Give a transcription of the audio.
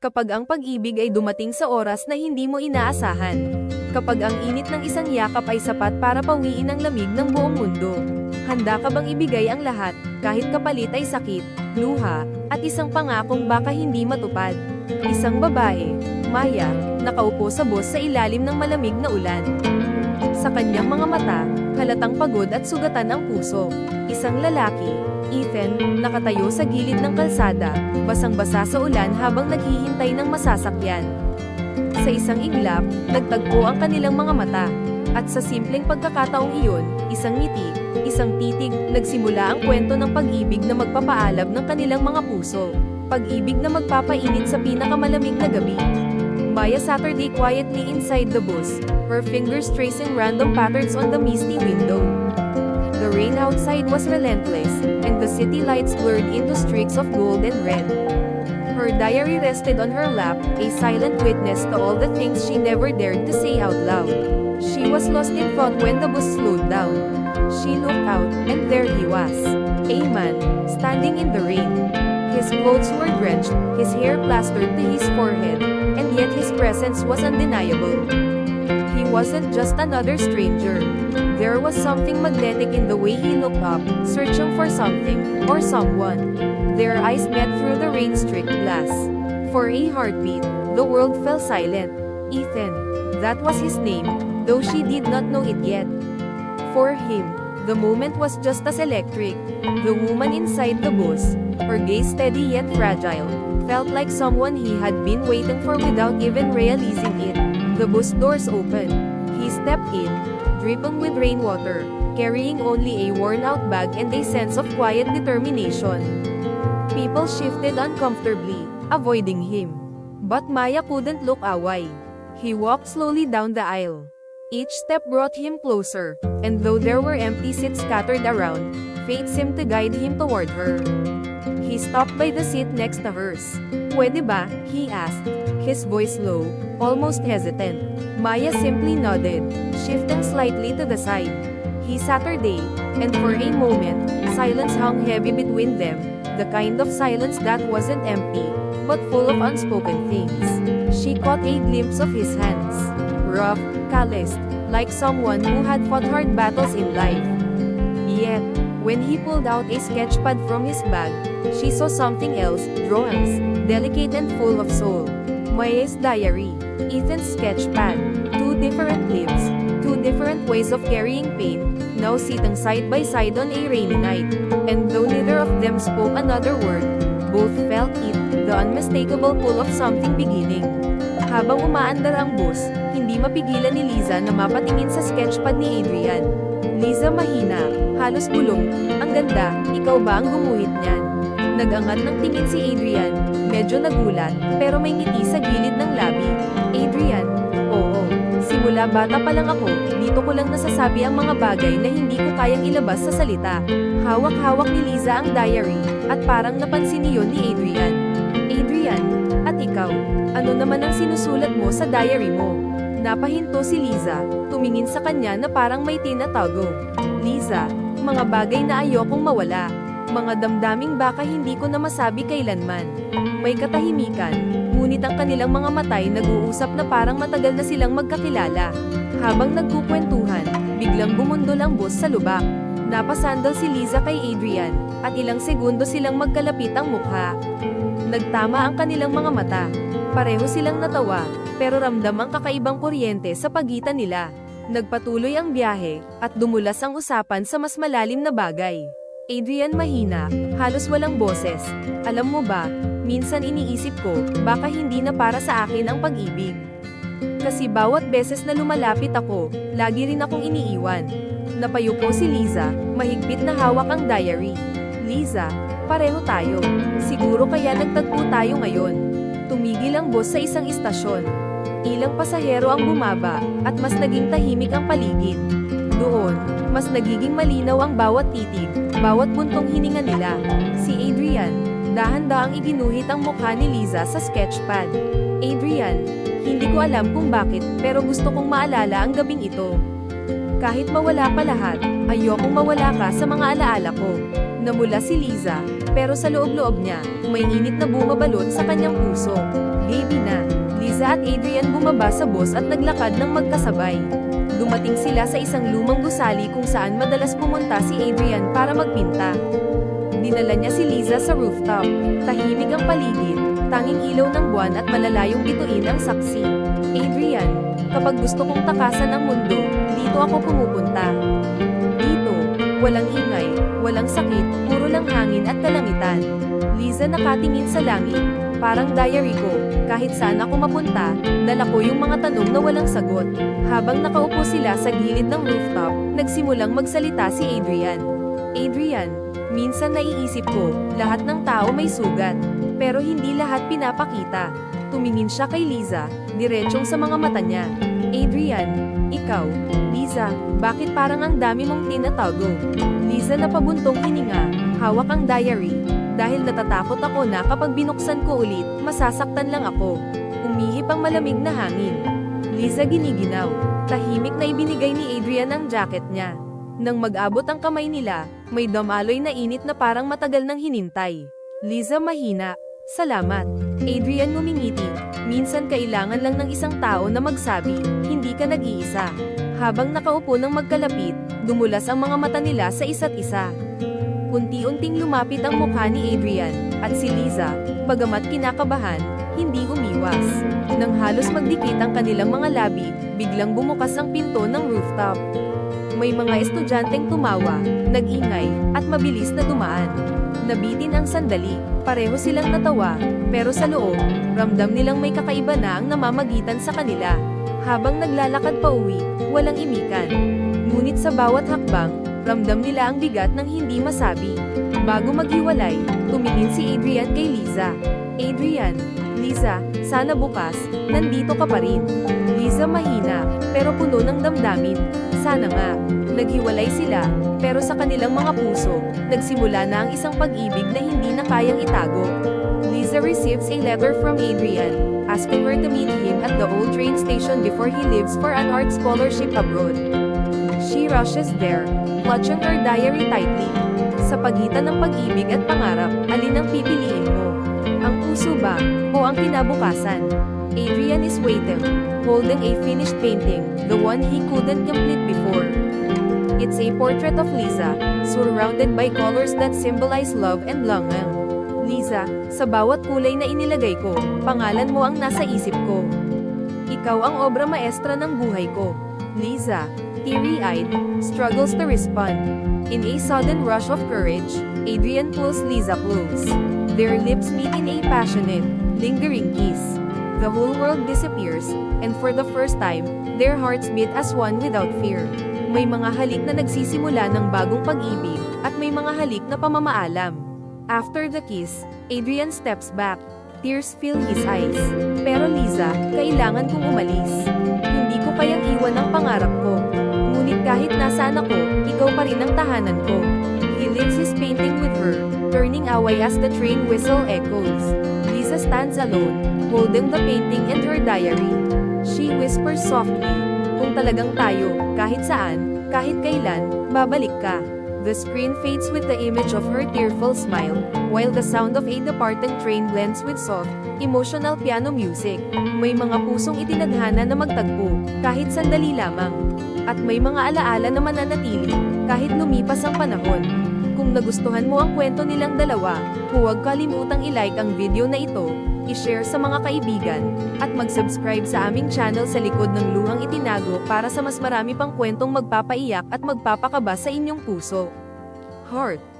Kapag ang pag-ibig ay dumating sa oras na hindi mo inaasahan. Kapag ang init ng isang yakap ay sapat para pawiin ang lamig ng buong mundo. Handa ka bang ibigay ang lahat, kahit kapalit ay sakit, luha, at isang pangakong baka hindi matupad? Isang babae, Maya, nakaupo sa bus sa ilalim ng malamig na ulan. Sa kanyang mga mata, halatang pagod at sugatan ang puso. Isang lalaki, Ethan, nakatayo sa gilid ng kalsada, basang-basa sa ulan habang naghihintay ng masasakyan. Sa isang iglap, nagtagpo ang kanilang mga mata. At sa simpleng pagkakataong iyon, isang ngiti, isang titig, nagsimula ang kwento ng pag-ibig na magpapaalab ng kanilang mga puso. Pag-ibig na magpapainit sa pinakamalamig na gabi. Maya Saturday quietly inside the bus, her fingers tracing random patterns on the misty window. The rain outside was relentless, and the city lights blurred into streaks of gold and red. Her diary rested on her lap, a silent witness to all the things she never dared to say out loud. She was lost in thought when the bus slowed down. She looked out, and there he was. A man, standing in the rain. His clothes were drenched, his hair plastered to his forehead, and yet his presence was undeniable. He wasn't just another stranger. There was something magnetic in the way he looked up, searching for something, or someone. Their eyes met through the rain-streaked glass. For a heartbeat, the world fell silent. Ethan. That was his name, though she did not know it yet. For him, the moment was just as electric. The woman inside the bus, her gaze steady yet fragile, felt like someone he had been waiting for without even realizing it. The bus doors opened. He stepped in, dripping with rainwater, carrying only a worn-out bag and a sense of quiet determination. People shifted uncomfortably, avoiding him. But Maya couldn't look away. He walked slowly down the aisle. Each step brought him closer, and though there were empty seats scattered around, fate seemed to guide him toward her. He stopped by the seat next to hers. Pwede ba? He asked, his voice low, almost hesitant. Maya simply nodded, shifting slightly to the side. He sat her day, and for a moment, silence hung heavy between them, the kind of silence that wasn't empty, but full of unspoken things. She caught a glimpse of his hands, rough, calloused, like someone who had fought hard battles in life. Yet, when he pulled out a sketchpad from his bag, she saw something else, drawings, delicate and full of soul. Maya's diary, Ethan's sketchpad, two different lives, two different ways of carrying pain, now sitting side by side on a rainy night. And though neither of them spoke another word, both felt it, the unmistakable pull of something beginning. Habang umaandar ang bus, hindi mapigilan ni Liza na mapatingin sa sketchpad ni Adrian. Liza mahina, halos bulong, ang ganda, ikaw ba ang gumuhit niyan? Nagangat ng tingin si Adrian, medyo nagulat, pero may ngiti sa gilid ng labi. Adrian, oo, simula bata pa lang ako, dito ko lang nasasabi ang mga bagay na hindi ko kayang ilabas sa salita. Hawak-hawak ni Liza ang diary, at parang napansin niyon ni Adrian. Adrian, at ikaw, ano naman ang sinusulat mo sa diary mo? Napahinto si Liza, tumingin sa kanya na parang may tinatago. Liza, mga bagay na ayokong mawala. Mga damdaming baka hindi ko na masabi kailanman. May katahimikan, ngunit ang kanilang mga matay nag-uusap na parang matagal na silang magkakilala. Habang nagkukwentuhan, biglang bumundol ang bus sa lubak. Napasandal si Liza kay Adrian, at ilang segundo silang magkalapit ang mukha. Nagtama ang kanilang mga mata. Pareho silang natawa, pero ramdam ang kakaibang kuryente sa pagitan nila. Nagpatuloy ang biyahe, at dumulas ang usapan sa mas malalim na bagay. Adrian mahina, halos walang boses. Alam mo ba, minsan iniisip ko, baka hindi na para sa akin ang pag-ibig. Kasi bawat beses na lumalapit ako, lagi rin akong iniiwan. Napayuko si Liza, mahigpit na hawak ang diary. Liza, pareho tayo. Siguro kaya nagtagpo tayo ngayon. Tumigil ang bus sa isang istasyon. Ilang pasahero ang bumaba, at mas naging tahimik ang paligid. Doon, mas nagiging malinaw ang bawat titig, bawat buntong hininga nila. Si Adrian, dahan-daang iginuhit ang mukha ni Liza sa sketchpad. Adrian, hindi ko alam kung bakit, pero gusto kong maalala ang gabing ito. Kahit mawala pa lahat, ayokong mawala ka sa mga alaala ko. Namula si Liza, pero sa loob-loob niya, may init na bumabalot sa kanyang puso. Gabi na, Liza at Adrian bumaba sa bus at naglakad ng magkasabay. Dumating sila sa isang lumang gusali kung saan madalas pumunta si Adrian para magpinta. Dinala niya si Liza sa rooftop. Tahimik ang paligid, tanging ilaw ng buwan at malalayong bituin ang saksi. Adrian, kapag gusto kong takasan ang mundo, dito ako pumupunta. Dito, walang ingay, walang sakit, puro lang hangin at kalangitan. Liza nakatingin sa langit, parang diary ko, kahit saan ako mapunta, dala ko yung mga tanong na walang sagot. Habang nakaupo sila sa gilid ng rooftop, nagsimulang magsalita si Adrian. Adrian, minsan naiisip ko, lahat ng tao may sugat, pero hindi lahat pinapakita. Tumingin siya kay Liza, diretsyong sa mga mata niya. Adrian, ikaw, Liza, bakit parang ang dami mong tinatago? Liza na pabuntong hininga, hawak ang diary, dahil natatakot ako na kapag binuksan ko ulit, masasaktan lang ako. Umihip ang malamig na hangin. Liza giniginaw, tahimik na ibinigay ni Adrian ang jacket niya. Nang mag-abot ang kamay nila, may damaloy na init na parang matagal nang hinintay. Liza mahina, salamat. Adrian ngumingiti, minsan kailangan lang ng isang tao na magsabi, hindi ka nag-iisa. Habang nakaupo ng magkalapit, dumulas ang mga mata nila sa isa't isa. Unti-unting lumapit ang mukha ni Adrian, at si Liza, bagamat kinakabahan, hindi umiwas. Nang halos magdikit ang kanilang mga labi, biglang bumukas ang pinto ng rooftop. May mga estudyanteng tumawa, nag-ingay, at mabilis na dumaan. Nabitin ang sandali, pareho silang natawa, pero sa loob, ramdam nilang may kakaiba na ang namamagitan sa kanila. Habang naglalakad pa uwi, walang imikan. Ngunit sa bawat hakbang, ramdam nila ang bigat ng hindi masabi. Bago maghiwalay, tumingin si Adrian kay Liza. Adrian, Liza, sana bukas, nandito ka pa rin. Liza mahina, pero puno ng damdamin. Sana nga. Naghiwalay sila, pero sa kanilang mga puso, nagsimula na ang isang pag-ibig na hindi na kayang itago. Liza receives a letter from Adrian, asking her to meet him at the old train station before he leaves for an art scholarship abroad. She rushes there, clutching her diary tightly. Sa pagitan ng pag-ibig at pangarap, alin ang pipiliin puso ba, o ang kinabukasan? Adrian is waiting, holding a finished painting, the one he couldn't complete before. It's a portrait of Lisa, surrounded by colors that symbolize love and longing. Lisa, sa bawat kulay na inilagay ko, pangalan mo ang nasa isip ko. Ikaw ang obra maestra ng buhay ko. Lisa, teary-eyed, struggles to respond. In a sudden rush of courage, Adrian pulls Lisa close. Their lips meet in a passionate, lingering kiss. The whole world disappears, and for the first time, their hearts beat as one without fear. May mga halik na nagsisimula ng bagong pag-ibig, at may mga halik na pamamaalam. After the kiss, Adrian steps back. Tears fill his eyes. Pero Liza, kailangan kong umalis. Hindi ko kayang iwan ang pangarap ko. Ngunit kahit nasaan ako, ikaw pa rin ang tahanan ko. He leaves his painting with her, turning away as the train whistle echoes. Lisa stands alone, holding the painting and her diary. She whispers softly, kung talagang tayo, kahit saan, kahit kailan, babalik ka. The screen fades with the image of her tearful smile, while the sound of a departing train blends with soft, emotional piano music. May mga pusong itinadhana na magtagpo, kahit sandali lamang. At may mga alaala na mananatili, kahit lumipas ang panahon. Kung nagustuhan mo ang kwento nilang dalawa, huwag kalimutang i-like ang video na ito, i-share sa mga kaibigan, at mag-subscribe sa aming channel sa likod ng Luhang Itinago para sa mas marami pang kwentong magpapaiyak at magpapakaba sa inyong puso. Heart